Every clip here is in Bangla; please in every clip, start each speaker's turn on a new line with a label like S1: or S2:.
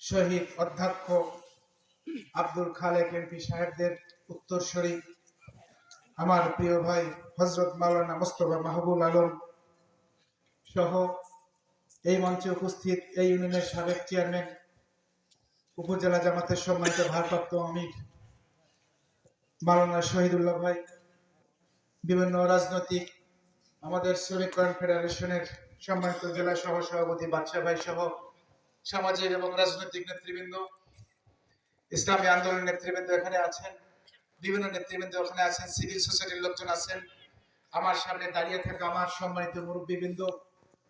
S1: শহীদ অধ্যক্ষ আব্দুল খালেক এমপি সাহেবদের উত্তরসূরি। আমার প্রিয় ভাই হজরত মাওলানা মোস্তফা মাহবুল আলম সহ এই মঞ্চে উপস্থিত এই ইউনিয়নের সাবেক চেয়ারম্যান, উপজেলা জামাতের সম্মানিত ভারপ্রাপ্ত আমির মাওলানা শহীদুল্লাহ ভাই, বিভিন্ন রাজনৈতিক, আমাদের শ্রমিক কনফেডারেশনের সম্মানিত জেলা সহ সভাপতি বাদশাহ ভাই সহ সামাজিক এবং রাজনৈতিক নেতৃবৃন্দ, ইসলামী আন্দোলন নেতৃবৃন্দ এখানে আছেন, বিভিন্ন নেতৃবৃন্দ ওখানে আছেন, সিভিল সোসাইটির লোকজন আছেন। আমার সামনে দাঁড়িয়ে থাকা আমার সম্মানিত মুরব্বীবৃন্দ,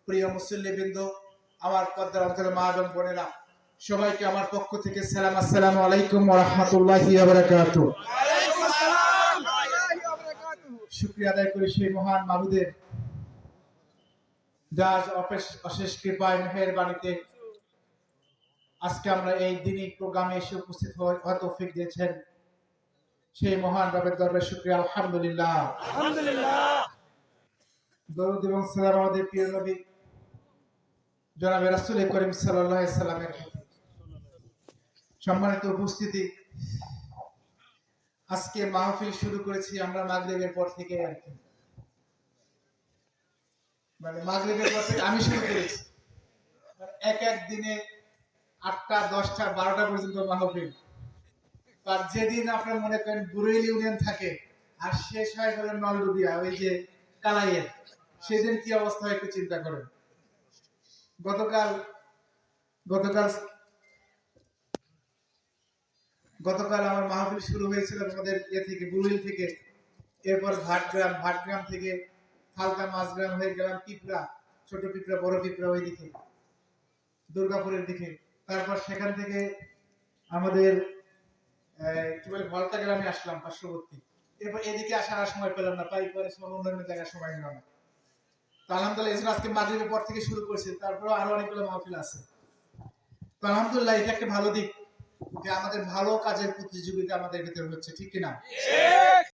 S1: প্রিয় মুসল্লিবৃন্দ, আমার পদ্মার অন্তরে মা এবং বোনেরা, সবাইকে আমার পক্ষ থেকে সালাম, আসসালামু আলাইকুম রাহমাতুল্লাহি শুক্রিয়া আদায় করি সেই মহান মাবুদের যার অশেষ কৃপায় মেহের বাণীতে আজকে আমরা এই দিনই প্রোগ্রামে এসে উপস্থিত হওয়ার তৌফিক দিয়েছেন সেই মহান রবের দরবারে শুক্রিয়া আলহামদুলিল্লাহ। দরুদ এবং সালাম আমাদের প্রিয় নবী জনাবে রাসূল করিম সাল্লাল্লাহু আলাইহি সাল্লামের। সম্মানিত উপস্থিতি আজকে মাহফিল শুরু করেছি আমরা মাগরিবের পর থেকে আর কি। মানে মাগরিবের পর থেকে আমি শুরু করেছি। এক এক দিনে আটটা, দশটা, বারোটা পর্যন্ত মাহফিল। আর যেদিন আপনার মনে করেন বুড়িল ইউনিয়ন থাকে, আর শেষ হয় হলো নলডুবিয়া, ওই যে কালাইয়ের। সেদিন কি অবস্থা হয় একটু চিন্তা করেন। গতকাল গতকাল গতকাল আমার মাহফিল শুরু হয়েছিল আমাদের ইয়ে থেকে বুড়িল থেকে। এরপর ভাটগ্রাম ভাটগ্রাম থেকে হালকা মাঝগ্রাম হয়ে গেলাম পিঁপড়া, ছোট পিঁপড়া, বড় পিঁপড়া ওই দিকে দুর্গাপুরের দিকে। তারপর সেখান থেকে আমাদের কি বলে, ভলতা গ্রামে আসলাম পার্শ্ববর্তী। এরপর এদিকে আসার সময় পেলাম না তাই পরে সময় অন্যান্য জায়গায় সময় নিলাম। না তো আলহামদুলিল্লাহ এই জন্য আজকে মাগরিবের পর থেকে শুরু করেছি তারপরে আরও অনেকগুলো মাহফিল আছে। তো আলহামদুলিল্লাহ, এটা একটা ভালো দিক যে আমাদের ভালো কাজের প্রতিযোগিতা আমাদের ভিতরে হচ্ছে, ঠিক কিনা?